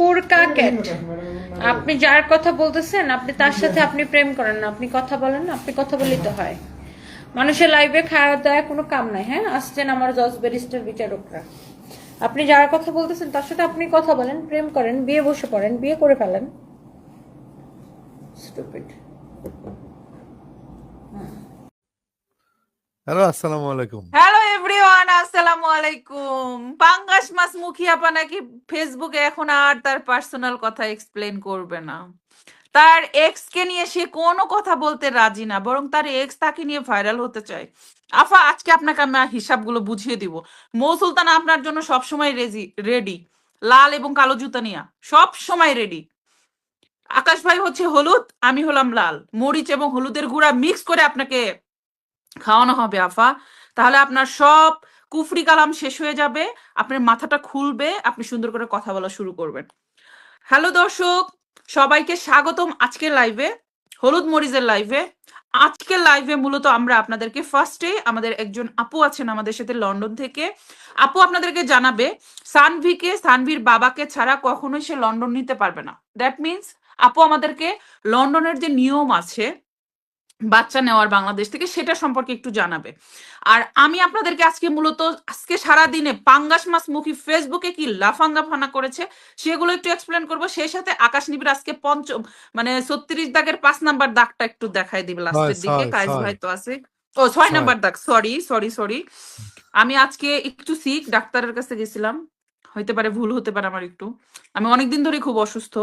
ফুরকা cat আপনি যার কথা বলতেছেন আপনি তার সাথে আপনি প্রেম করেন না। আপনি কথা বলেন না আপনি কথা বললেই তো হয়। মানুষের লাইভে খাওয়া দাওয়া কোনো কাম নাই হ্যাঁ? আসছেন আমার জজ ব্যারিস্টার বিচারকরা। আপনি যার কথা বলতেছেন তার সাথে আপনি কথা বলেন প্রেম করেন বিয়ে বসে পড়েন বিয়ে করে ফেলেন। স্টুপিড হ্যালো আসসালামু আলাইকুম। হ্যালো এভরিওয়ান আসসালামু আলাইকুম। পাঙ্গাস মাস মুখিয়াপা নাকি ফেসবুকে এখন আর তার পার্সোনাল কথা এক্সপ্লেন করবে না। তার এক্স কে নিয়ে সে কোনো কথা বলতে রাজি না, বরং তার এক্স তাকে নিয়ে ভাইরাল হতে চায়। আফা আজকে আপনাকে আমি হিসাবগুলো বুঝিয়ে দিব। মৌ সুলতানা আপনার জন্য সবসময় রেজি রেডি লাল এবং কালো জুতা নিয়া সব সময় রেডি আকাশ ভাই হচ্ছে হলুদ, আমি হলাম লাল। মরিচ এবং হলুদের গুঁড়া মিক্স করে আপনাকে খাওয়ানো হবে আফা তাহলে আপনার সব কুফরি কালাম শেষ হয়ে যাবে, আপনার মাথাটা খুলবে, আপনি সুন্দর করে কথা বলা শুরু করবেন। হ্যালো দর্শক, সবাইকে স্বাগতম আজকের লাইভে হলুদ মরিচের লাইভে আজকের লাইভে মূলত আমরা আপনাদেরকে ফার্স্টে আমাদের একজন আপু আছেন আমাদের সাথে লন্ডন থেকে। আপু আপনাদেরকে জানাবে, সানভিকে, সানভির বাবাকে ছাড়া কখনোই সে লন্ডন নিতে পারবে না। দ্যাট মিন্স আপু আমাদেরকে লন্ডনের যে নিয়ম আছে বাচ্চা নেওয়ার বাংলাদেশ থেকে সেটা সম্পর্কে একটু জানাবে। আর আমি আপনাদেরকে আজকে মূলত আজকে সারা দিনে পাঙ্গাস মাস মুখী ফেসবুকে কি লাফাঙ্গা ফানা করেছে সেগুলো একটু এক্সপ্লেন করব। সেই সাথে আকাশ নিবির আজকে পঞ্চম মানে ছত্রিশ দাগের পাঁচ নাম্বার দাগটা একটু দেখাই দিবে লাস্টের দিকে। কাইজ ভাই তো আছে। ও ছয় ছয়। নাম্বার দাগ সরি সরি সরি আমি আজকে একটু সিক ডাক্তারের কাছে গেছিলাম। হইতে পারে ভুল হতে পারে আমার একটু। আমি অনেকদিন ধরে খুব অসুস্থ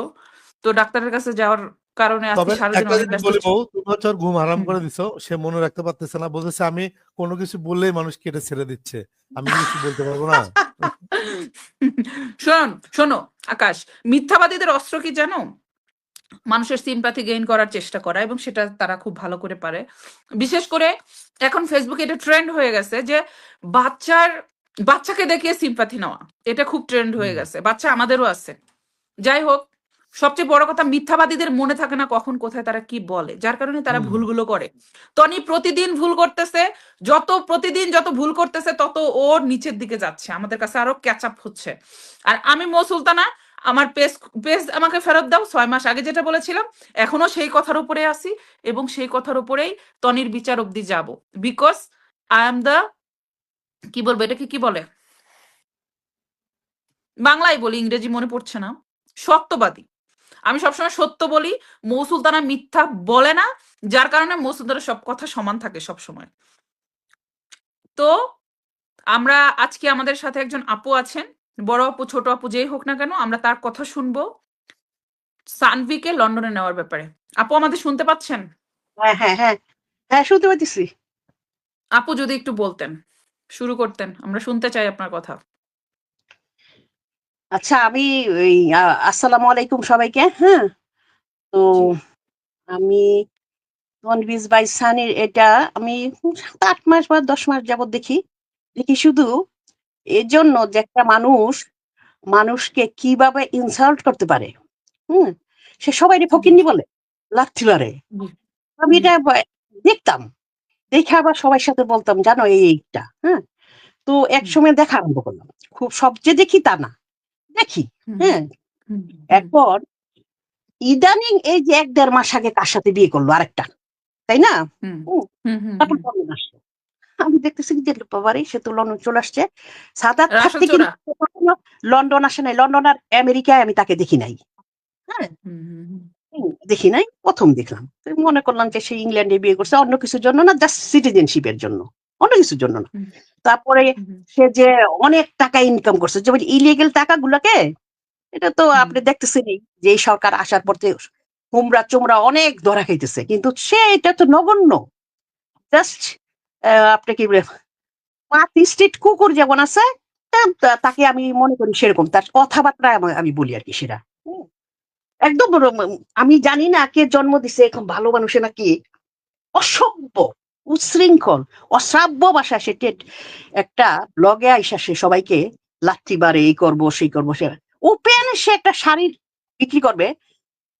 তো ডাক্তারের কাছে যাওয়ার কারণে আজকে সারাদিন একটা অনেক জিনিস ব্যস্ত বলি তুমি হচ্ছে ঘুম হারাম করে দিছো সে মনে রাখতে পারতেছে না বলতেছে আমি কোনো কিছু বললেই মানুষ কেটে ছেড়ে দিচ্ছে আমি কিছু বলতে পারব না। শোন শোনো আকাশ মিথ্যাবাদীদের অস্ত্র কি জানো? মানুষের সিম্পাথি গেইন করার চেষ্টা করা এবং সেটা তারা খুব ভালো করে পারে। বিশেষ করে এখন ফেসবুকে এটা ট্রেন্ড হয়ে গেছে যে বাচ্চার বাচ্চাকে দেখিয়ে সিম্পাথি নেওয়া এটা খুব ট্রেন্ড হয়ে গেছে বাচ্চা আমাদেরও আছে। যাই হোক সবচেয়ে বড় কথা মিথ্যাবাদীদের মনে থাকে না কখন কোথায় তারা কি বলে যার কারণে তারা ভুলগুলো করে। টনি প্রতিদিন ভুল করতেছে যত প্রতিদিন যত ভুল করতেছে তত ওর নিচের দিকে যাচ্ছে। আমাদের কাছে আরও ক্যাচ আপ হচ্ছে। আর আমি মো সুলতানা আমার পেজ পেজ আমাকে ফেরত দাও ছয় মাস আগে যেটা বলেছিলাম এখনও সেই কথার উপরে আসি এবং সেই কথার উপরেই তনির বিচার অব্দি যাব। বিকজ আই এম দ্য কি বলব এটাকে কি বলে? বাংলায় বলি ইংরেজি মনে পড়ছে না। সত্যবাদী আমি সবসময় সত্য বলি মৌ সুলতানা মিথ্যা বলে না যার কারণে মৌ সুলতানার সব কথা সমান থাকে সব সময় তো আমরা আজকে আমাদের সাথে একজন আপু আছেন বড় আপু ছোট আপু যেই হোক না কেন আমরা তার কথা শুনব সানভিকে লন্ডনে নেওয়ার ব্যাপারে। আপু আমাদের শুনতে পাচ্ছেন? হ্যাঁ হ্যাঁ হ্যাঁ হ্যাঁ শুনতে পাচ্ছি আপু যদি একটু বলতেন শুরু করতেন আমরা শুনতে চাই আপনার কথা। আচ্ছা আমি ওই আসসালামু আলাইকুম সবাইকে হ্যাঁ? তো আমি তনবিজ বাই সানির এটা আমি সাত আট মাস বা দশ মাস যাবত দেখি। দেখি শুধু এর জন্য যে একটা মানুষ মানুষকে কীভাবে ইনসাল্ট করতে পারে হুম? সে সবাই ফকিন্নি বলে লাথি মারে আমি এটা দেখতাম। দেখে আবার সবার সাথে বলতাম জানো এইটা হ্যাঁ? তো এক সময় দেখা আরম্ভ করলাম। খুব সব যে দেখি তা না। দেখি হ্যাঁ। এরপর ইদানিং এই যে এক দেড় মাস আগে কার সাথে বিয়ে করল আরেকটা তাই না? তারপর লন্ডন আসলো? আমি দেখতেছি যে বাবারে সে তো লন্ডন চলে আসছে। সাদাত রাসেল থাকতে কিন্তু লন্ডন আসে নাই লন্ডন আর আমেরিকায় আমি তাকে দেখি নাই। হ্যাঁ। দেখি নাই প্রথম দেখলাম। মনে করলাম যে সে ইংল্যান্ডে বিয়ে করছে অন্য কিছুর জন্য না জাস্ট সিটিজেনশিপের জন্য। অন্য কিছুর জন্য না। তারপরে সে যে অনেক টাকা ইনকাম করছে যেমন ইলিগেল টাকাগুলোকে এটা তো আপনি দেখতেছেনই যে এই সরকার আসার পর থেকে হুমরা চুমরা অনেক ধরা খাইতেছে কিন্তু সে এটা তো নগণ্য। জাস্ট আপনি কি বলে পাঁচ স্ট্রিট কুকুর যেমন আছে তাকে আমি মনে করি সেরকম তার কথাবার্তা আমি- বলি আর কি সেটা। হুম। একদম আমি জানি না কে জন্ম দিছে এখন ভালো মানুষে নাকি অসভ্য। উচ্ছৃঙ্খল অশ্রাব্য ভাষা সে টেট- একটা ব্লগে আইসা সে সবাইকে লাথি বারে এই করব সেই করব সে ওপেন সে একটা শাড়ির বিক্রি করবে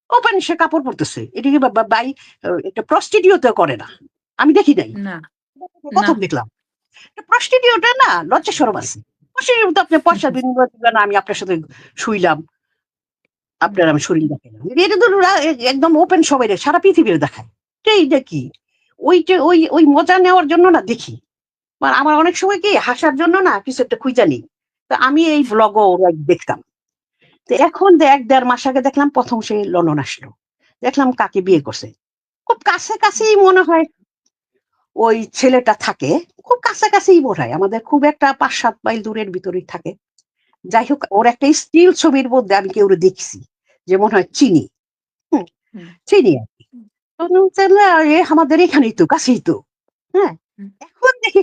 ওপেন সে কাপড় পরতেছে। এটিকে বাই একটা প্রস্টিটিউটও করে না। আমি দেখি নাই। প্রথম দেখলাম। প্রস্টিটিউটে না লজ্জা সরম আছে আপনি পয়সা দিবেন আমি আপনার সাথে শুইলাম। আপনার আমি শরীর দেখাইলাম। এটা তো একদম ওপেন সবাই সারা পৃথিবীর দেখায়। এইটা কি? ওইটা ওই ওই মজা নেওয়ার জন্য না দেখি। মানে আমার অনেক সময় কি হাসার জন্য না কিছু একটা খুঁজা নিই। তো আমি এই ব্লগও দেখতাম। তো এখন যে এক দেড় মাস আগে দেখলাম প্রথম সে লন্ডন আসলো। দেখলাম কাকে বিয়ে করছে। খুব কাছে কাছেই মনে হয় ওই ছেলেটা থাকে। খুব কাছাকাছিই মনে হয়। আমাদের খুব একটা পাঁচ সাত মাইল দূরের ভিতরেই থাকে। যাই হোক ওর একটা স্টিল ছবির মধ্যে আমি কেউ দেখছি যে মনে হয় চিনি। চিনি আর কি। তো বলছে, আমাদের এখানেই তো কাছেই তো। হ্যাঁ? এখন দেখি